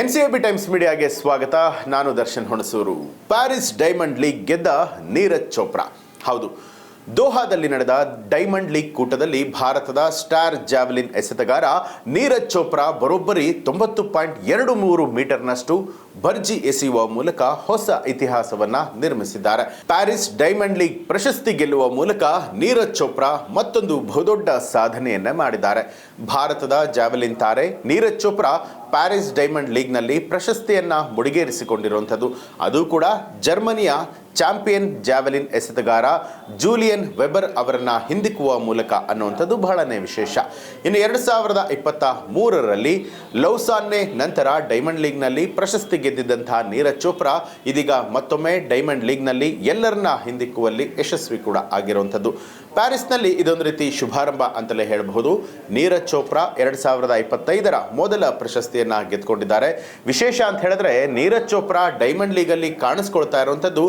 ಎನ್ಸಿಎಬಿ times ಮೀಡಿಯಾಗೆ ಸ್ವಾಗತ. ನಾನು Darshan Honasuru. Paris diamond league ಗೆದ್ದ ನೀರಜ್ ಚೋಪ್ರಾ. ಹೌದು, ದೋಹಾದಲ್ಲಿ ನಡೆದ ಡೈಮಂಡ್ ಲೀಗ್ ಕೂಟದಲ್ಲಿ ಭಾರತದ ಸ್ಟಾರ್ ಜಾವೆಲಿನ್ ಎಸೆತಗಾರ ನೀರಜ್ ಚೋಪ್ರಾ ಬರೋಬ್ಬರಿ ತೊಂಬತ್ತು ಪಾಯಿಂಟ್ ಎರಡು ಮೂರು ಮೀಟರ್ನಷ್ಟು ಭರ್ಜಿ ಎಸೆಯುವ ಮೂಲಕ ಹೊಸ ಇತಿಹಾಸವನ್ನ ನಿರ್ಮಿಸಿದ್ದಾರೆ. ಪ್ಯಾರಿಸ್ ಡೈಮಂಡ್ ಲೀಗ್ ಪ್ರಶಸ್ತಿ ಗೆಲ್ಲುವ ಮೂಲಕ ನೀರಜ್ ಚೋಪ್ರಾ ಮತ್ತೊಂದು ಬಹುದೊಡ್ಡ ಸಾಧನೆಯನ್ನ ಮಾಡಿದ್ದಾರೆ. ಭಾರತದ ಜಾವೆಲಿನ್ ತಾರೆ ನೀರಜ್ ಚೋಪ್ರಾ ಪ್ಯಾರಿಸ್ ಡೈಮಂಡ್ ಲೀಗ್ನಲ್ಲಿ ಪ್ರಶಸ್ತಿಯನ್ನ ಮುಡಿಗೇರಿಸಿಕೊಂಡಿರುವಂಥದ್ದು. ಅದು ಕೂಡ ಜರ್ಮನಿಯ ಚಾಂಪಿಯನ್ ಜಾವೆಲಿನ್ ಎಸೆತಗಾರ ಜೂಲಿಯನ್ ವೆಬರ್ ಅವರನ್ನ ಹಿಂದಿಕ್ಕುವ ಮೂಲಕ ಅನ್ನುವಂಥದ್ದು ಬಹಳನೇ ವಿಶೇಷ. ಇನ್ನು ಎರಡು ಸಾವಿರದ ಇಪ್ಪತ್ತ ಮೂರರಲ್ಲಿ ಲೌಸಾನ್ನೆ ನಂತರ ಡೈಮಂಡ್ ಲೀಗ್ನಲ್ಲಿ ಪ್ರಶಸ್ತಿ ಗೆದ್ದಿದ್ದಂತಹ ನೀರಜ್ ಚೋಪ್ರಾ ಇದೀಗ ಮತ್ತೊಮ್ಮೆ ಡೈಮಂಡ್ ಲೀಗ್ನಲ್ಲಿ ಎಲ್ಲರನ್ನ ಹಿಂದಿಕ್ಕುವಲ್ಲಿ ಯಶಸ್ವಿ ಕೂಡ ಆಗಿರುವಂಥದ್ದು. ಪ್ಯಾರಿಸ್ನಲ್ಲಿ ಇದೊಂದು ರೀತಿ ಶುಭಾರಂಭ ಅಂತಲೇ ಹೇಳಬಹುದು. ನೀರಜ್ ಚೋಪ್ರಾ ಎರಡು ಸಾವಿರದ ಇಪ್ಪತ್ತೈದರ ಮೊದಲ ಪ್ರಶಸ್ತಿಯನ್ನ ಗೆದ್ದುಕೊಂಡಿದ್ದಾರೆ. ವಿಶೇಷ ಅಂತ ಹೇಳಿದ್ರೆ ನೀರಜ್ ಚೋಪ್ರಾ ಡೈಮಂಡ್ ಲೀಗಲ್ಲಿ ಕಾಣಿಸ್ಕೊಳ್ತಾ ಇರುವಂಥದ್ದು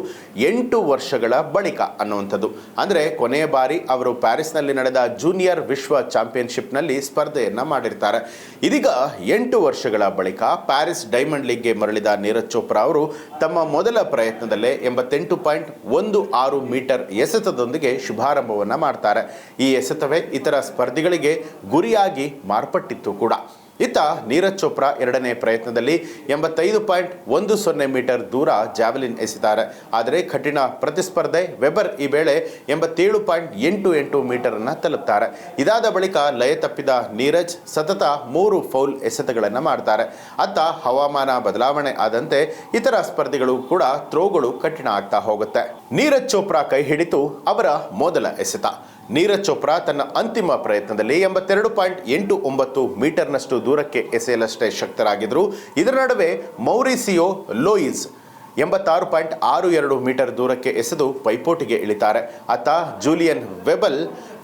ಎಂಟು ವರ್ಷಗಳ ಬಳಿಕ ಅನ್ನುವಂಥದ್ದು. ಅಂದರೆ ಕೊನೆಯ ಬಾರಿ ಅವರು ಪ್ಯಾರಿಸ್ನಲ್ಲಿ ನಡೆದ ಜೂನಿಯರ್ ವಿಶ್ವ ಚಾಂಪಿಯನ್ಶಿಪ್ನಲ್ಲಿ ಸ್ಪರ್ಧೆಯನ್ನ ಮಾಡಿರ್ತಾರೆ. ಇದೀಗ ಎಂಟು ವರ್ಷಗಳ ಬಳಿಕ ಪ್ಯಾರಿಸ್ ಡೈಮಂಡ್ ಲೀಗ್ಗೆ ಮರಳಿದ ನೀರಜ್ ಚೋಪ್ರಾ ಅವರು, ತಮ್ಮ ಮೊದಲ ಪ್ರಯತ್ನದಲ್ಲೇ ಎಂಬತ್ತೆಂಟು ಪಾಯಿಂಟ್ ಒಂದು ಆರು ಮೀಟರ್ ಎಸೆತದೊಂದಿಗೆ ಶುಭಾರಂಭವನ್ನ ಮಾಡ್ತಾರೆ. ಈ ಎಸೆತವೇ ಇತರ ಸ್ಪರ್ಧಿಗಳಿಗೆ ಗುರಿಯಾಗಿ ಮಾರ್ಪಟ್ಟಿತ್ತು ಕೂಡ. ಇತ್ತ ನೀರಜ್ ಚೋಪ್ರಾ ಎರಡನೇ ಪ್ರಯತ್ನದಲ್ಲಿ ಎಂಬತ್ತೈದು ಪಾಯಿಂಟ್ ಒಂದು ಸೊನ್ನೆ ಮೀಟರ್ ದೂರ ಜಾವೆಲಿನ್ ಎಸೆತಾರೆ ಆದರೆ ಕಠಿಣ ಪ್ರತಿಸ್ಪರ್ಧೆ ವೆಬರ್ ಈ ವೇಳೆ ಎಂಬತ್ತೇಳು ಪಾಯಿಂಟ್ ಎಂಟು ಎಂಟು ಮೀಟರನ್ನು ತಲುಪ್ತಾರೆ. ಇದಾದ ಬಳಿಕ ಲಯ ತಪ್ಪಿದ ನೀರಜ್ ಸತತ ಮೂರು ಫೌಲ್ ಎಸೆತಗಳನ್ನು ಮಾಡ್ತಾರೆ. ಅತ್ತ ಹವಾಮಾನ ಬದಲಾವಣೆ ಆದಂತೆ ಇತರ ಸ್ಪರ್ಧಿಗಳು ಕೂಡ ಥ್ರೋಗಳು ಕಠಿಣ ಆಗ್ತಾ ಹೋಗುತ್ತೆ. ನೀರಜ್ ಚೋಪ್ರಾ ಕೈ ಹಿಡಿತು ಅವರ ಮೊದಲ ಎಸೆತ. ನೀರಜ್ ಚೋಪ್ರಾ ತನ್ನ ಅಂತಿಮ ಪ್ರಯತ್ನದಲ್ಲಿ ಎಂಬತ್ತೆರಡು ಪಾಯಿಂಟ್ ಎಂಟು ಒಂಬತ್ತು ಮೀಟರ್ನಷ್ಟು ದೂರಕ್ಕೆ ಎಸೆಯಲಷ್ಟೇ ಶಕ್ತರಾಗಿದ್ದರು. ಇದರ ನಡುವೆ ಮೌರಿಸಿಯೋ ಲೋಯಿಸ್ ಎಂಬತ್ತಾರು ಪಾಯಿಂಟ್ ಆರು ಎರಡು ಮೀಟರ್ ದೂರಕ್ಕೆ ಎಸೆದು ಪೈಪೋಟಿಗೆ ಇಳಿತಾರೆ. ಆತ ಜೂಲಿಯನ್ ವೆಬಲ್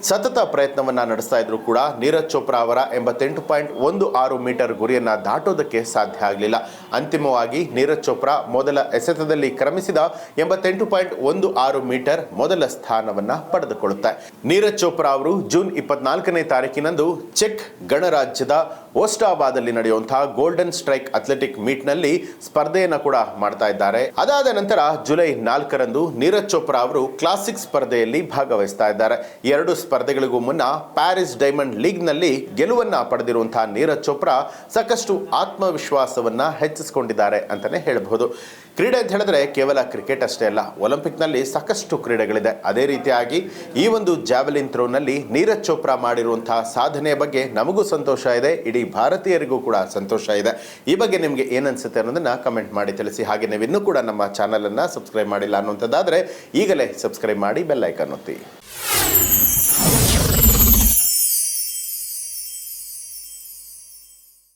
ಸತತ ಪ್ರಯತ್ನವನ್ನು ನಡೆಸ್ತಾ ಇದ್ರು ಕೂಡ ನೀರಜ್ ಚೋಪ್ರಾ ಅವರ ಎಂಬತ್ತೆಂಟು ಪಾಯಿಂಟ್ ಒಂದು ಆರು ಮೀಟರ್ ಗುರಿಯನ್ನು ದಾಟೋದಕ್ಕೆ ಸಾಧ್ಯ ಆಗಲಿಲ್ಲ. ಅಂತಿಮವಾಗಿ ನೀರಜ್ ಚೋಪ್ರಾ ಮೊದಲ ಎಸೆತದಲ್ಲಿ ಕ್ರಮಿಸಿದ ಎಂಬತ್ತೆಂಟು ಪಾಯಿಂಟ್ ಒಂದು ಆರು ಮೀಟರ್ ಮೊದಲ ಸ್ಥಾನವನ್ನು ಪಡೆದುಕೊಳ್ಳುತ್ತೆ ನೀರಜ್ ಚೋಪ್ರಾ ಅವರು ಜೂನ್ ಇಪ್ಪತ್ನಾಲ್ಕನೇ ತಾರೀಕಿನಂದು ಚೆಕ್ ಗಣರಾಜ್ಯದ ಓಸ್ಟಾಬಾದಲ್ಲಿ ನಡೆಯುವಂತಹ ಗೋಲ್ಡನ್ ಸ್ಟ್ರೈಕ್ ಅಥ್ಲೆಟಿಕ್ ಮೀಟ್ನಲ್ಲಿ ಸ್ಪರ್ಧೆಯನ್ನು ಕೂಡ ಮಾಡ್ತಾ ಇದ್ದಾರೆ. ಅದಾದ ನಂತರ ಜುಲೈ ನಾಲ್ಕರಂದು ನೀರಜ್ ಚೋಪ್ರಾ ಅವರು ಕ್ಲಾಸಿಕ್ ಸ್ಪರ್ಧೆಯಲ್ಲಿ ಭಾಗವಹಿಸ್ತಾ ಇದ್ದಾರೆ. ಎರಡು ಸ್ಪರ್ಧೆಗಳಿಗೂ ಮುನ್ನ ಪ್ಯಾರಿಸ್ ಡೈಮಂಡ್ ಲೀಗ್ನಲ್ಲಿ ಗೆಲುವನ್ನ ಪಡೆದಿರುವಂತಹ ನೀರಜ್ ಚೋಪ್ರಾ ಸಾಕಷ್ಟು ಆತ್ಮವಿಶ್ವಾಸವನ್ನ ಹೆಚ್ಚಿಸಿಕೊಂಡಿದ್ದಾರೆ ಅಂತಾನೆ ಹೇಳಬಹುದು. ಕ್ರೀಡೆ ಅಂತ ಹೇಳಿದ್ರೆ ಕೇವಲ ಕ್ರಿಕೆಟ್ ಅಷ್ಟೇ ಅಲ್ಲ, ಒಲಿಂಪಿಕ್ನಲ್ಲಿ ಸಾಕಷ್ಟು ಕ್ರೀಡೆಗಳಿದೆ. ಅದೇ ರೀತಿಯಾಗಿ ಈ ಒಂದು ಜಾವೆಲಿನ್ ಥ್ರೋನಲ್ಲಿ ನೀರಜ್ ಚೋಪ್ರಾ ಮಾಡಿರುವಂತಹ ಸಾಧನೆಯ ಬಗ್ಗೆ ನಮಗೂ ಸಂತೋಷ ಇದೆ. ಇಡೀ ಭಾರತೀಯರಿಗೂ ಕೂಡ ಸಂತೋಷ ಇದೆ. ಈ ಬಗ್ಗೆ ನಿಮಗೆ ಏನನ್ಸುತ್ತೆ ಅನ್ನೋದನ್ನ ಕಮೆಂಟ್ ಮಾಡಿ ತಿಳಿಸಿ. ಹಾಗೆ ನೀವು ಇನ್ನೂ ಕೂಡ ನಮ್ಮ ಚಾನಲನ್ನು ಸಬ್ಸ್ಕ್ರೈಬ್ ಮಾಡಿಲ್ಲ ಅನ್ನುವಂಥದ್ದಾದರೆ ಈಗಲೇ ಸಬ್ಸ್ಕ್ರೈಬ್ ಮಾಡಿ ಬೆಲ್ಲೈಕನ್ ಒತ್ತಿ.